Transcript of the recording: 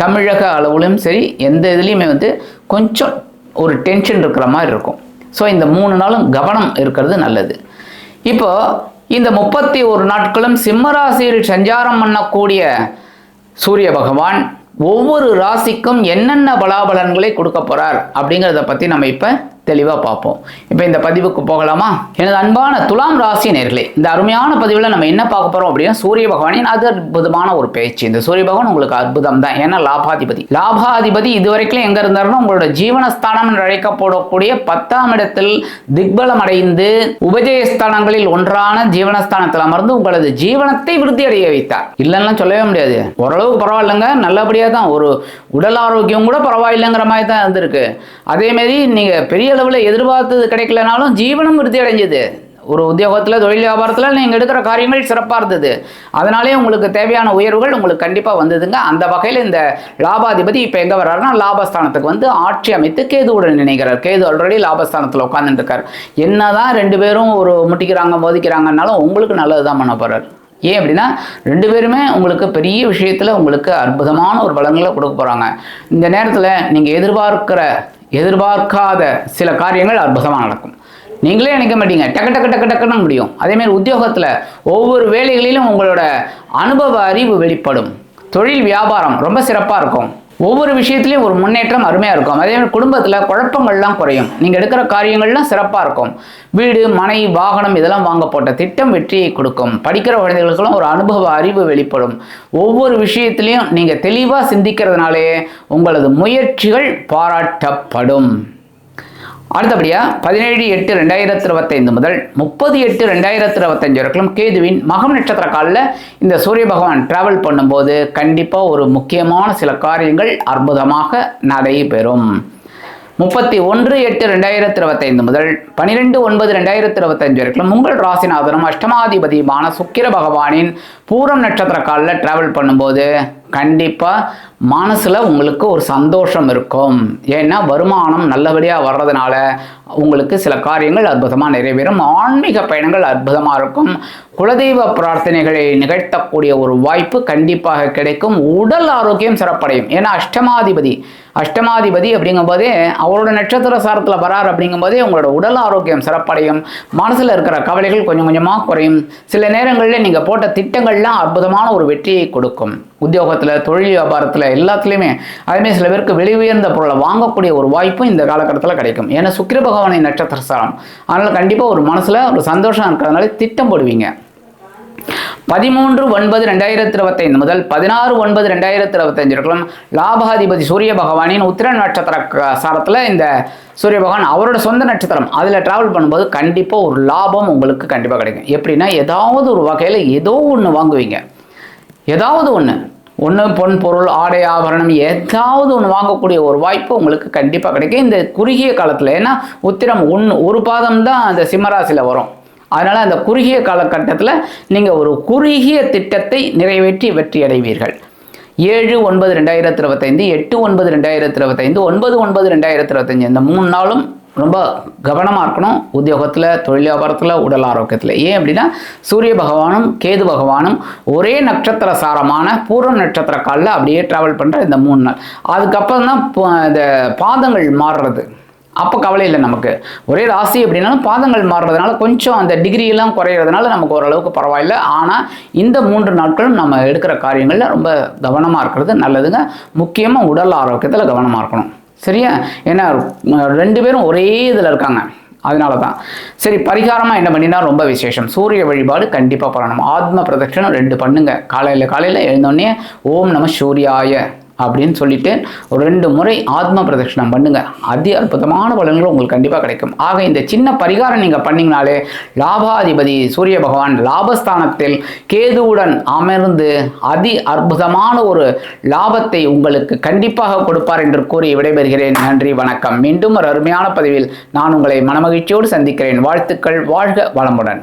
தமிழக அளவிலும் சரி எந்த இதுலேயுமே வந்து கொஞ்சம் ஒரு டென்ஷன் இருக்கிற மாதிரி இருக்கும். ஸோ இந்த மூணு நாளும் கவனம் இருக்கிறது நல்லது. இப்போ இந்த முப்பத்தி ஒரு நாட்களும் சிம்மராசியில் சஞ்சாரம் பண்ணக்கூடிய சூரிய பகவான் ஒவ்வொரு ராசிக்கும் என்னென்ன பலாபலன்களை கொடுக்க போகிறார் அப்படிங்கிறத பற்றி நம்ம இப்போ தெளிவாக பார்ப்போம். இப்போ இந்த பதிவுக்கு போகலாமா? எனது அன்பான துலாம் ராசி நேர்களே இந்த அருமையான பதிவில் நம்ம என்ன பார்க்க போகிறோம் அப்படின்னா சூரிய பகவானின் அது அற்புதமான ஒரு பேச்சு. இந்த சூரிய பகவான் உங்களுக்கு அற்புதம் தான் ஏன்னா லாபாதிபதி. லாபாதிபதி இதுவரைக்கும் எங்கே இருந்தாருன்னா உங்களோட ஜீவனஸ்தானம் என்று அழைக்கப்படக்கூடிய பத்தாம் இடத்தில் திக்பலம் அடைந்து உபஜயஸ்தானங்களில் ஒன்றான ஜீவனஸ்தானத்தில் அமர்ந்து உங்களது ஜீவனத்தை விருத்தி அடைய வைத்தார். இல்லைன்னா சொல்லவே முடியாது. ஓரளவுக்கு பரவாயில்லைங்க. நல்லபடியாக தான் ஒரு உடல் ஆரோக்கியம் கூட பரவாயில்லைங்கிற மாதிரி தான் இருந்திருக்கு அதேமாரி நீங்கள் பெரிய அளவில் எதிர்பார்த்தது கிடைக்கலனாலும் ஜீவனம் விருத்தி அடைஞ்சது. ஒரு உத்தியோகத்தில் தொழில் வியாபாரத்தில் நீங்கள் எடுக்கிற காரியங்கள் சிறப்பாக இருந்தது. அதனாலே உங்களுக்கு தேவையான உயர்வுகள் உங்களுக்கு கண்டிப்பாக வந்ததுங்க. அந்த வகையில் இந்த லாபாதிபதி இப்போ எங்கே வர்றாருன்னா லாபஸ்தானத்துக்கு வந்து ஆட்சி அமைத்து கேதுவுடன் நினைக்கிறார் கேது ஆல்ரெடி லாபஸ்தானத்தில் உட்காந்துட்டு என்ன தான் ரெண்டு பேரும் ஒரு முட்டிக்கிறாங்க மோதிக்கிறாங்கன்னாலும் உங்களுக்கு நல்லது தான் பண்ண போகிறார் ஏன் அப்படின்னா ரெண்டு பேருமே உங்களுக்கு பெரிய விஷயத்தில் உங்களுக்கு அற்புதமான ஒரு பலன்களை கொடுக்க போகிறாங்க இந்த நேரத்தில் நீங்கள் எதிர்பார்க்கிற எதிர்பார்க்காத சில காரியங்கள் அற்புதமாக நடக்கும். நீங்களே நினைக்க மாட்டீங்க. டக்கு டக்கு டக்கு டக்குன்னு முடியும். அதேமாதிரி உத்தியோகத்தில் ஒவ்வொரு வேலைகளிலும் உங்களோட அனுபவ அறிவு வெளிப்படும். தொழில் வியாபாரம் ரொம்ப சிறப்பாக இருக்கும். ஒவ்வொரு விஷயத்துலையும் ஒரு முன்னேற்றம் அருமையாக இருக்கும். அதே மாதிரி குடும்பத்தில் குழப்பங்கள்லாம் குறையும். நீங்கள் எடுக்கிற காரியங்கள்லாம் சிறப்பாக இருக்கும். வீடு மனை வாகனம் இதெல்லாம் வாங்க போட்ட திட்டம் வெற்றியை கொடுக்கும். படிக்கிற குழந்தைகளுக்கெல்லாம் ஒரு அனுபவ அறிவு வெளிப்படும். ஒவ்வொரு விஷயத்திலையும் நீங்கள் தெளிவாக சிந்திக்கிறதுனாலே உங்களது முயற்சிகள் பாராட்டப்படும். அடுத்தபடியாக பதினேழு எட்டு ரெண்டாயிரத்தி இருபத்தைந்து முதல் முப்பது எட்டு ரெண்டாயிரத்தி இருபத்தஞ்சு வரைக்கும் கேதுவின் மகம் நட்சத்திர காலில் இந்த சூரிய பகவான் டிராவல் பண்ணும்போது கண்டிப்பாக ஒரு முக்கியமான சில காரியங்கள் அற்புதமாக நடைபெறும். முப்பத்தி ஒன்று எட்டு ரெண்டாயிரத்தி இருபத்தைந்து முதல் பனிரெண்டு ஒன்பது ரெண்டாயிரத்தி இருபத்தஞ்சு வரைக்கும் உங்கள் ராசிநாதனும் அஷ்டமாதிபதியுமான சுக்கிர பகவானின் பூரம் நட்சத்திர காலில் டிராவல் பண்ணும்போது கண்டிப்பாக மனசில் உங்களுக்கு ஒரு சந்தோஷம் இருக்கும். ஏன்னா வருமானம் நல்லபடியாக வர்றதுனால உங்களுக்கு சில காரியங்கள் அற்புதமாக நிறைவேறும். ஆன்மீக பயணங்கள் அற்புதமாக இருக்கும். குலதெய்வ பிரார்த்தனைகளை நிகழ்த்தக்கூடிய ஒரு வாய்ப்பு கண்டிப்பாக கிடைக்கும். உடல் ஆரோக்கியம் சிறப்படையும். ஏன்னா அஷ்டமாதிபதி அஷ்டமாதிபதி அப்படிங்கும்போதே அவரோட நட்சத்திர சாரத்தில் வரார் அப்படிங்கும்போதே உங்களோட உடல் ஆரோக்கியம் சிறப்படையும். மனசில் இருக்கிற கவலைகள் கொஞ்சம் கொஞ்சமாக குறையும். சில நேரங்களில் நீங்கள் போட்ட திட்டங்கள்லாம் அற்புதமான ஒரு வெற்றியை கொடுக்கும். உத்தியோகத்தில் தொழில் வியாபாரத்தில் எல்லாத்துலேயுமே. அதேமாதிரி சில பேருக்கு வெளி உயர்ந்த பொருளை வாங்கக்கூடிய ஒரு வாய்ப்பும் இந்த காலகட்டத்தில் கிடைக்கும். ஏன்னா சுக்கிர பகவானின் நட்சத்திர சாரம் அதனால் கண்டிப்பாக ஒரு மனசில் ஒரு சந்தோஷம் இருக்கிறதுனால திட்டம் போடுவீங்க. பதிமூன்று ஒன்பது ரெண்டாயிரத்தி இருபத்தைந்து முதல் பதினாறு ஒன்பது ரெண்டாயிரத்தி இருபத்தஞ்சு இருக்கலாம் லாபாதிபதி சூரிய பகவானின் உத்திர நட்சத்திர க- சாரத்தில் இந்த சூரிய பகவான் அவரோட சொந்த நட்சத்திரம். அதில் டிராவல் பண்ணும்போது கண்டிப்பாக ஒரு லாபம் உங்களுக்கு கண்டிப்பாக கிடைக்கும். எப்படின்னா ஏதாவது ஒரு வகையில் ஏதோ ஒன்று வாங்குவீங்க. ஏதாவது ஒன்று ஒன்று பொன் பொருள் ஆடை ஆபரணம் ஏதாவது ஒன்று வாங்கக்கூடிய ஒரு வாய்ப்பு உங்களுக்கு கண்டிப்பாக கிடைக்கும். இந்த குறுகிய காலத்தில் ஏன்னா உத்திரம் ஒன்று ஒரு பாதம் தான் அந்த சிம்மராசியில் வரும். அதனால் அந்த குறுகிய காலகட்டத்தில் நீங்கள் ஒரு குறுகிய திட்டத்தை நிறைவேற்றி வெற்றி அடைவீர்கள். ஏழு ஒன்பது ரெண்டாயிரத்தி இருபத்தைந்து எட்டு ஒன்பது ரெண்டாயிரத்தி இருபத்தைந்து ஒன்பது ஒன்பது ரெண்டாயிரத்தி இருபத்தஞ்சு இந்த மூணு நாளும் ரொம்ப கவனமாக இருக்கணும் உத்தியோகத்தில் தொழில் வியாபாரத்தில் உடல் ஆரோக்கியத்தில். ஏன் அப்படின்னா சூரிய பகவானும் கேது பகவானும் ஒரே நட்சத்திர சாரமான பூர்வ நட்சத்திர காலில் அப்படியே ட்ராவல் பண்ணுற இந்த மூணு நாள். அதுக்கப்புறம் தான் இந்த பாதங்கள் மாறுறது. அப்போ கவலை இல்லை நமக்கு. ஒரே ராசி அப்படின்னாலும் பாதங்கள் மாறுறதுனால கொஞ்சம் அந்த டிகிரி எல்லாம் குறையிறதுனால நமக்கு ஓரளவுக்கு பரவாயில்ல. ஆனால் இந்த மூன்று நாட்களும் நம்ம எடுக்கிற காரியங்களில் ரொம்ப கவனமாக இருக்கிறது நல்லதுங்க. முக்கியமாக உடல் ஆரோக்கியத்தில் கவனமாக இருக்கணும். சரியா? ஏன்னா ரெண்டு பேரும் ஒரே இதில் இருக்காங்க. அதனால தான் சரி பரிகாரமாக என்ன பண்ணினா ரொம்ப விசேஷம். சூரிய வழிபாடு கண்டிப்பாக பண்ணணும். ஆத்ம பிரதட்சணம் ரெண்டு பண்ணுங்க. காலையில் காலையில் எழுந்தோடனே ஓம் நம சூரியாய. அப்படின்னு சொல்லிட்டு ஒரு ரெண்டு முறை ஆத்ம பிரதட்சிணம் பண்ணுங்கள் அதி அற்புதமான பலன்கள் உங்களுக்கு கண்டிப்பாக கிடைக்கும். ஆக இந்த சின்ன பரிகாரம் நீங்கள் பண்ணிங்கனாலே லாபாதிபதி சூரிய பகவான் லாபஸ்தானத்தில் கேதுவுடன் அமர்ந்து அதி அற்புதமான ஒரு லாபத்தை உங்களுக்கு கண்டிப்பாக கொடுப்பார் என்று கூறி விடைபெறுகிறேன். நன்றி வணக்கம். மீண்டும் ஒரு அருமையான பதிவில் நான் உங்களை மனமகிழ்ச்சியோடு சந்திக்கிறேன். வாழ்த்துக்கள். வாழ்க வளமுடன்.